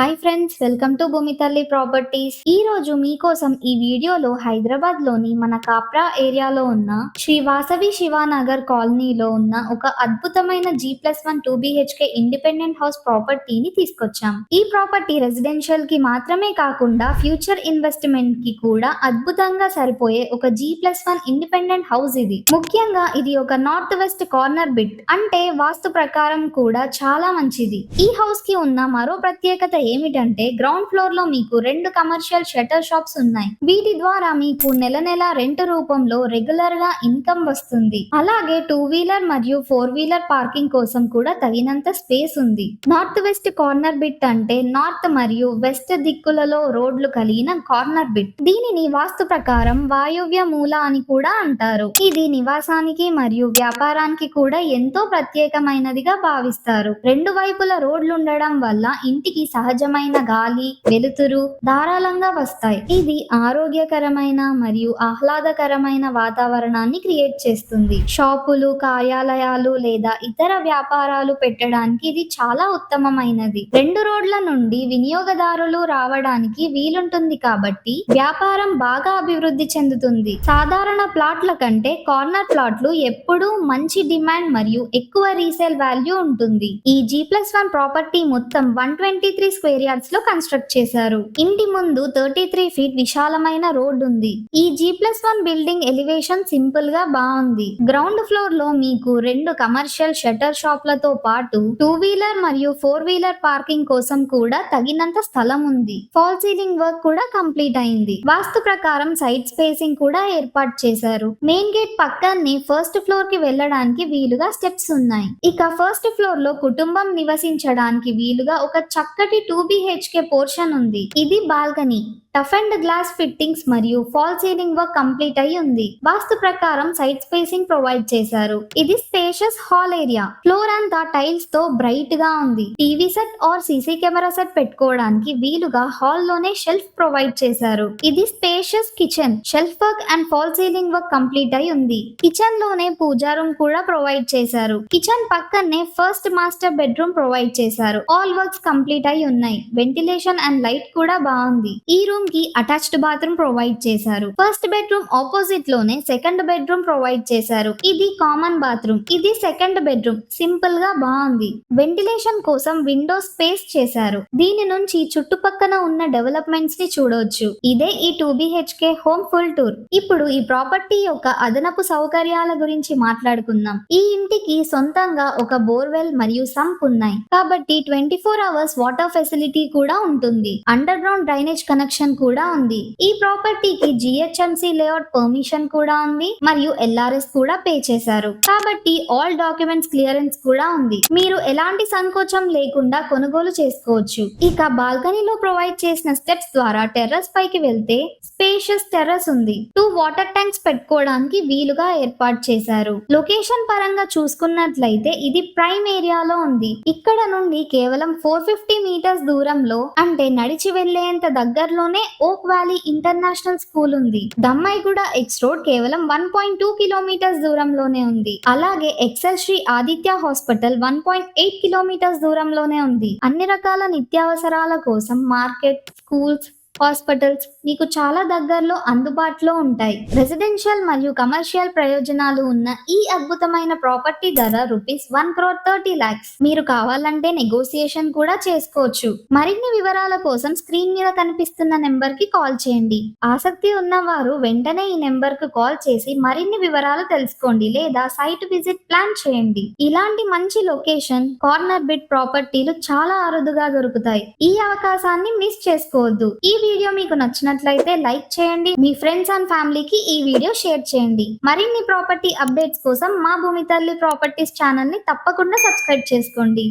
Hi friends welcome to భూమి తల్లి properties ఈ రోజు మీకోసం ఈ వీడియోలో హైదరాబాద్లోని మన కాప్రా ఏరియాలో ఉన్న శ్రీ వాసవి శివానగర్ కాలనీలో ఉన్న ఒక అద్భుతమైన G plus one two BHK independent house ప్రాపర్టీని తీసుకొచ్చాం. ఈ ప్రాపర్టీ రెసిడెన్షియల్కి మాత్రమే కాకుండా ఫ్యూచర్ ఇన్వెస్ట్మెంట్కి కూడా అద్భుతంగా సరిపోయే ఒక G plus one independent house ఇది. ముఖ్యంగా ఇది ఒక నార్త్ వెస్ట్ కార్నర్ బిట్ అంటే వాస్తు ప్రకారం కూడా చాలా మంచిది. ఈ హౌస్కి ఉన్న మరో ప్రత్యేకత ఏమిటంటే గ్రౌండ్ ఫ్లోర్లో మీకు రెండు కమర్షియల్ షటర్ షాప్స్ ఉన్నాయి. వీటి ద్వారా మీకు నెల నెల రెంట్ రూపంలో రెగ్యులర్గా ఇన్కమ్ వస్తుంది. అలాగే టూ వీలర్ మరియు ఫోర్ వీలర్ పార్కింగ్ కోసం కూడా తగినంత స్పేస్ ఉంది. నార్త్ వెస్ట్ కార్నర్ బిట్ అంటే నార్త్ మరియు వెస్ట్ దిక్కులలో రోడ్లు కలిగిన కార్నర్ బిట్ దీనిని వాస్తు ప్రకారం వాయువ్య మూల అని కూడా అంటారు. ఇది నివాసానికి మరియు వ్యాపారానికి కూడా ఎంతో ప్రత్యేకమైనదిగా భావిస్తారు. రెండు వైపుల రోడ్లు ఉండడం వల్ల ఇంటికి సహజ సహజమైన గాలి వెలుతురు ధారాళంగా వస్తాయి. ఇది ఆరోగ్యకరమైన మరియు ఆహ్లాదకరమైన వాతావరణాన్ని క్రియేట్ చేస్తుంది. షాపులు కార్యాలయాలు లేదా ఇతర వ్యాపారాలు పెట్టడానికి ఇది చాలా ఉత్తమమైనది. రెండు రోడ్ల నుండి వినియోగదారులు రావడానికి వీలుంటుంది కాబట్టి వ్యాపారం బాగా అభివృద్ధి చెందుతుంది. సాధారణ ప్లాట్ల కంటే కార్నర్ ప్లాట్లు ఎప్పుడూ మంచి డిమాండ్ మరియు ఎక్కువ రీసేల్ వాల్యూ ఉంటుంది. ఈ జీ ప్లస్ వన్ ప్రాపర్టీ మొత్తం వన్ ట్వంటీ త్రీ స్క్వేర్ యార్డ్స్లో కన్స్ట్రక్ట్ చేశారు. ఇంటి ముందు థర్టీ త్రీ ఫీట్ విశాలమైన రోడ్ ఉంది. ఈ G plus one building elevation సింపుల్గా బాగుంది. గ్రౌండ్ ఫ్లోర్లో మీకు రెండు కమర్షియల్ షటర్ షాప్లతో పాటు టూ వీలర్ మరియు ఫోర్ వీలర్ పార్కింగ్ కోసం కూడా తగినంత స్థలం ఉంది. ఫాల్ సీలింగ్ వర్క్ కూడా కంప్లీట్ అయింది. వాస్తు ప్రకారం సైడ్ స్పేసింగ్ కూడా ఏర్పాటు చేశారు. మెయిన్ గేట్ పక్కనే ఫస్ట్ ఫ్లోర్కి వెళ్ళడానికి వీలుగా స్టెప్స్ ఉన్నాయి. ఇక ఫస్ట్ ఫ్లోర్లో కుటుంబం నివసించడానికి వీలుగా ఒక చక్కటి టూ బిహెచ్కే పోర్షన్ ఉంది. ఇది balcony. Tough and glass fittings మరియు ఫాల్ సీలింగ్ వర్క్ కంప్లీట్ అయి ఉంది. వాస్తు ప్రకారం సైడ్ స్పేసింగ్ ప్రొవైడ్ చేశారు. ఇది స్పేషియస్ హాల్ ఏరియా. ఫ్లోర్ అంతా టైల్స్తో బ్రైట్గా ఉంది. TV set or CC camera set పెట్టుకోవడానికి వీలుగా హాల్లోనే షెల్ఫ్ ప్రొవైడ్ చేశారు. ఇది spacious kitchen. Shelf work and fall ceiling work complete అయి ఉంది. కిచెన్లోనే పూజా రూమ్ కూడా ప్రొవైడ్ చేశారు. కిచెన్ పక్కనే ఫస్ట్ మాస్టర్ బెడ్రూమ్ ప్రొవైడ్ చేశారు. ఆల్ వర్క్స్ కంప్లీట్ అయి ఉన్నాయి. వెంటిలేషన్ అండ్ లైట్ కూడా బాగుంది. ఈ రూమ్ కి అటాచ్డ్ బాత్రూమ్ ప్రొవైడ్ చేశారు. ఫస్ట్ బెడ్రూమ్ ఆపోజిట్లోనే సెకండ్ బెడ్రూమ్ ప్రొవైడ్ చేశారు. ఇది కామన్ బాత్రూమ్ ఇది సెకండ్ బెడ్రూమ్ సింపుల్గా బాగుంది. వెంటిలేషన్ కోసం విండో స్పేస్ చేశారు. దీని నుంచి చుట్టుపక్కన ఉన్న డెవలప్మెంట్స్ని చూడొచ్చు. ఇదే ఈ two BHK home full tour ఇప్పుడు ఈ ప్రాపర్టీ యొక్క అదనపు సౌకర్యాల గురించి మాట్లాడుకుందాం. ఈ ఇంటికి సొంతంగా ఒక బోర్వెల్ మరియు సంప్ ఉన్నాయి. కాబట్టి twenty four hours water facility కూడా ఉంటుంది. అండర్ గ్రౌండ్ డ్రైనేజ్ కనెక్షన్ కూడా ఉంది. ఈ ప్రాపర్టీకి జిహెచ్ఎంసి లేఅవుట్ పర్మిషన్ కూడా ఉంది మరియు ఎల్ఆర్ఎస్ కూడా పే చేశారు. కాబట్టి ఆల్ డాక్యుమెంట్స్ క్లియరెన్స్ కూడా ఉంది. మీరు ఎలాంటి సంకోచం లేకుండా కొనుగోలు చేసుకోవచ్చు. ఇక బాల్కనీలో ప్రొవైడ్ చేసిన స్టెప్స్ ద్వారా టెర్రస్ పైకి వెళ్తే స్పేషియస్ టెర్రస్ ఉంది. టూ వాటర్ ట్యాంక్స్ పెట్టుకోవడానికి వీలుగా ఏర్పాటు చేశారు. లొకేషన్ పరంగా చూసుకున్నట్లయితే ఇది ప్రైమ్ ఏరియాలో ఉంది. ఇక్కడ నుండి కేవలం ఫోర్ ఫిఫ్టీ మీటర్స్ దూరంలో అంటే నడిచి వెళ్ళేంత దగ్గరలోనే ఓక్ వ్యాలీ ఇంటర్నేషనల్ స్కూల్ ఉంది. దమ్మాయిగూడ ఎక్స్ రోడ్ కేవలం వన్ పాయింట్ టూ కిలోమీటర్స్ దూరంలోనే ఉంది. అలాగే Excel Shri Aditya hospital one point eight kilometers దూరంలోనే ఉంది. అన్ని రకాల నిత్యావసరాల కోసం మార్కెట్ స్కూల్స్ హాస్పిటల్స్ మీకు చాలా దగ్గరలో అందుబాటులో ఉంటాయి. రెసిడెన్షియల్ మరియు కమర్షియల్ ప్రయోజనాలు ఉన్న ఈ అద్భుతమైన ప్రాపర్టీ ధర rupees one crore thirty lakhs. మీరు కావాలంటే నెగోసియేషన్ కూడా చేసుకోవచ్చు. మరిన్ని వివరాల కోసం స్క్రీన్ మీద కనిపిస్తున్న నెంబర్కి కాల్ చేయండి. ఆసక్తి ఉన్నవారు వెంటనే ఈ నెంబర్కు కాల్ చేసి మరిన్ని వివరాలు తెలుసుకోండి లేదా సైట్ విజిట్ ప్లాన్ చేయండి. ఇలాంటి మంచి లొకేషన్ కార్నర్ బిట్ ప్రాపర్టీలు చాలా అరుదుగా దొరుకుతాయి. ఈ అవకాశాన్ని మిస్ చేసుకోవద్దు. ఈ వీడియో మీకు నచ్చినట్లయితే లైక్ చేయండి. మీ ఫ్రెండ్స్ అండ్ ఫ్యామిలీకి ఈ వీడియో షేర్ చేయండి. మరిన్ని ప్రాపర్టీ అప్డేట్స్ కోసం మా భూమి తల్లి ప్రాపర్టీస్ ఛానల్ని తప్పకుండా సబ్స్క్రైబ్ చేసుకోండి.